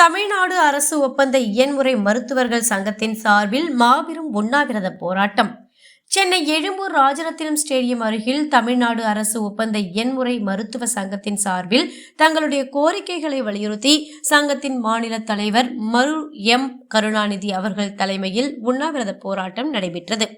தமிழ்நாடு அரசு ஒப்பந்த இயன்முறை மருத்துவர்கள் சங்கத்தின் சார்பில் மாபெரும் உண்ணாவிரத போராட்டம். சென்னை எழும்பூர் ராஜரத்தினம் ஸ்டேடியம் அருகில் தமிழ்நாடு அரசு ஒப்பந்த எண்முறை மருத்துவ சங்கத்தின் சார்பில் தங்களுடைய கோரிக்கைகளை வலியுறுத்தி சங்கத்தின் மாநில தலைவர் மரு எம் கருணாநிதி அவர்கள் தலைமையில் உண்ணாவிரத போராட்டம் நடைபெற்றது.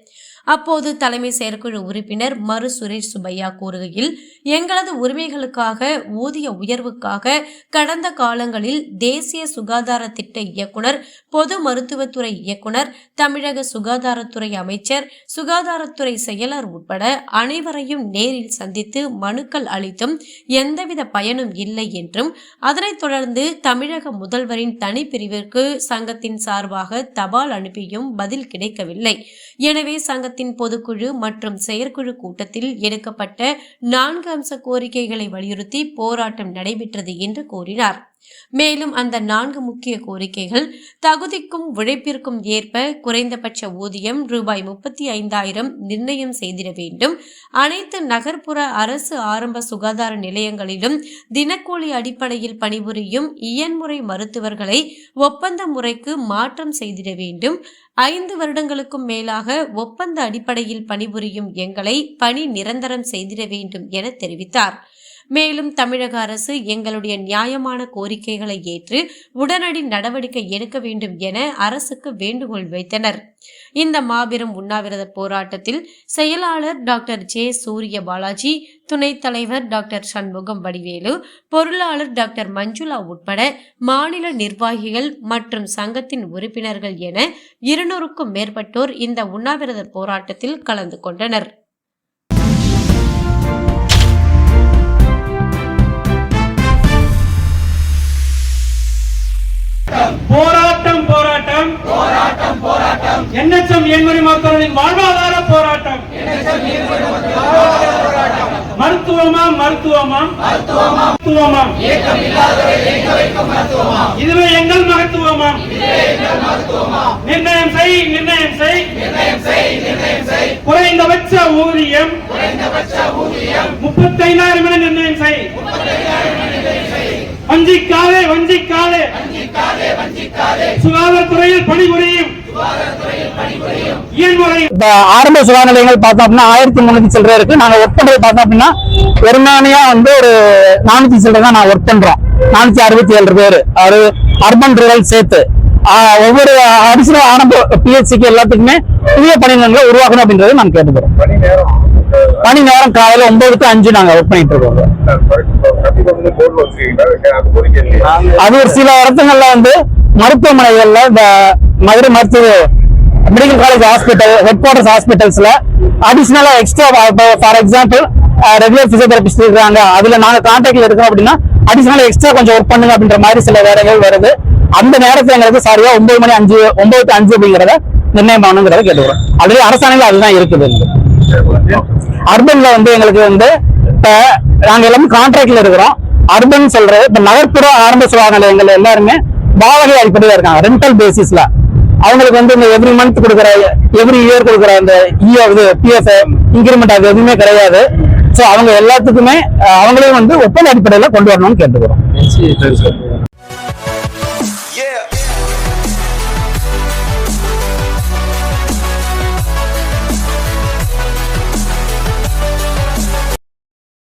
அப்போது தலைமை செயற்குழு உறுப்பினர் மறு சுரேஷ் சுப்பையா கூறுகையில் எங்களது உரிமைகளுக்காக ஊதிய உயர்வுக்காக கடந்த காலங்களில் தேசிய சுகாதார திட்ட இயக்குனர் பொது மருத்துவத்துறை இயக்குனர் தமிழக சுகாதாரத்துறை அமைச்சர் சுகாதாரத்துறை செயலர் உட்பட அனைவரையும் நேரில் சந்தித்து மனுக்கள் அளித்தும் எந்தவித பயனும் இல்லை என்றும் அதனைத் தொடர்ந்து தமிழக முதல்வரின் தனிப்பிரிவிற்கு சங்கத்தின் சார்பாக தபால் அனுப்பியும் பதில் கிடைக்கவில்லை. எனவே சங்க சங்கத்தின் பொதுக்குழு மற்றும் செயற்குழு கூட்டத்தில் எடுக்கப்பட்ட நான்கு அம்ச கோரிக்கைகளை வலியுறுத்தி போராட்டம் நடைபெற்றது என்று கூறினார். மேலும் அந்த நான்கு முக்கிய கோரிக்கைகள் தகுதிக்கும் உழைப்பிற்கும் ஏற்ப குறைந்தபட்ச ஊதியம் ரூபாய் முப்பத்தி ஐந்தாயிரம் நிர்ணயம் செய்திட வேண்டும். அனைத்து நகர்ப்புற அரசு ஆரம்ப சுகாதார நிலையங்களிலும் தினக்கூலி அடிப்படையில் பணிபுரியும் இயன்முறை மருத்துவர்களை ஒப்பந்த முறைக்கு மாற்றம் செய்திட வேண்டும். ஐந்து வருடங்களுக்கும் மேலாக ஒப்பந்த அடிப்படையில் பணிபுரியும் எங்களை பணி நிரந்தரம் செய்திட வேண்டும் என தெரிவித்தார். மேலும் தமிழக அரசு எங்களுடைய நியாயமான கோரிக்கைகளை ஏற்று உடனடி நடவடிக்கை எடுக்க வேண்டும் என அரசுக்கு வேண்டுகோள் வைத்தனர். இந்த மாபெரும் உண்ணாவிரத போராட்டத்தில் செயலாளர் டாக்டர் ஜே சூரிய பாலாஜி துணைத் தலைவர் டாக்டர் சண்முகம் வடிவேலு பொருளாளர் டாக்டர் மஞ்சுளா உட்பட மாநில நிர்வாகிகள் மற்றும் சங்கத்தின் உறுப்பினர்கள் என இருநூறுக்கும் மேற்பட்டோர் இந்த உண்ணாவிரத போராட்டத்தில் கலந்து கொண்டனர். என்எச்எம் எண்மணி மக்களின் வாழ்வாதார போராட்டம். மருத்துவமா மருத்துவமா மருத்துவமா இதுவே எங்கள் மகத்துவமா நிர்ணயம் செய் நிர்ணயம் செய். குறைந்தபட்ச ஊதியம். முப்பத்தைந்தாயிரம் என நிர்ணயம் செய். வஞ்சிக்காதே வஞ்சிக்காதே. சுகாதாரத்துறையில் பணிபுரியும் இப்ப ஆரம்ப சுகாதார நிலையங்கள் பார்த்தோம் அப்படின்னா ஆயிரத்தி முன்னூத்தி சில்லறை இருக்கு. நாங்க ஒர்க் பண்றது பார்த்தோம் அப்படின்னா பெரும்பான்மையா வந்து ஒரு நானூத்தி சில்லறை தான் நான் ஒர்க் பண்றோம். நானூத்தி அறுபத்தி ஏழு பேர். அது அர்பன் ரூரல் சேர்த்து. ஒவ்வொரு அடிஷனல் ஆரம்ப பிஹெச்சிக்கு எல்லாத்துக்குமே புதிய பணிநிலங்களை உருவாக்கணும் அப்படின்றது நான் கேட்டுக்கிறோம். பணி நேரம் காலையில ஒன்பது டு அஞ்சு நாங்க ஒர்க் பண்ணிட்டு இருக்கோம். அது ஒரு சில இடத்துங்கள்ல வந்து மருத்துவமனைகள்ல இந்த மதுரை மருத்துவ medical college hospital head quarters ஹாஸ்பிட்டல்ஸ்ல அடிஷனலா extra for example regular physiotherapist இருக்காங்க. அதுல நாங்க கான்டாக்ட்ல இருக்கோம் அப்படின்னா அடிஷனலா எக்ஸ்ட்ரா கொஞ்சம் ஒர்க் பண்ணுங்க அப்படின்ற மாதிரி சில வேலைகள் வருது. அந்த நேரத்துல எங்களுக்கு சரியா ஒன்பது மணி அஞ்சு ஒன்பது அஞ்சு அப்படிங்கறத நிர்ணயம் பண்ணணுங்கிறத கேட்டுக்கிறோம். ஆல்ரெடி அரசாங்கம் அதுதான் இருக்குது. அர்பன்ல வந்து எங்களுக்கு வந்து இப்ப நாங்க எல்லாமே கான்ட்ராக்ட்ல இருக்கிறோம். அர்பன் சொல்றது இப்ப நகர்ப்புற ஆரம்ப சுகாதார நிலையங்கள் எல்லாருமே வாடகை அடிப்படையில் இருக்காங்க. ரெண்டல் பேசிஸ்ல அவங்களுக்கு வந்து இந்த எவ்ரி மந்த் கொடுக்குற எவ்ரி இயர் கொடுக்குற அந்த இஓ இது பிஎஃப் இன்கிரிமெண்ட் அது எதுவுமே கிடையாது. ஸோ அவங்க எல்லாத்துக்குமே அவங்களையும் வந்து ஒப்பந்த அடிப்படையில் கொண்டு வரணும்னு கேட்டுக்கிறோம்.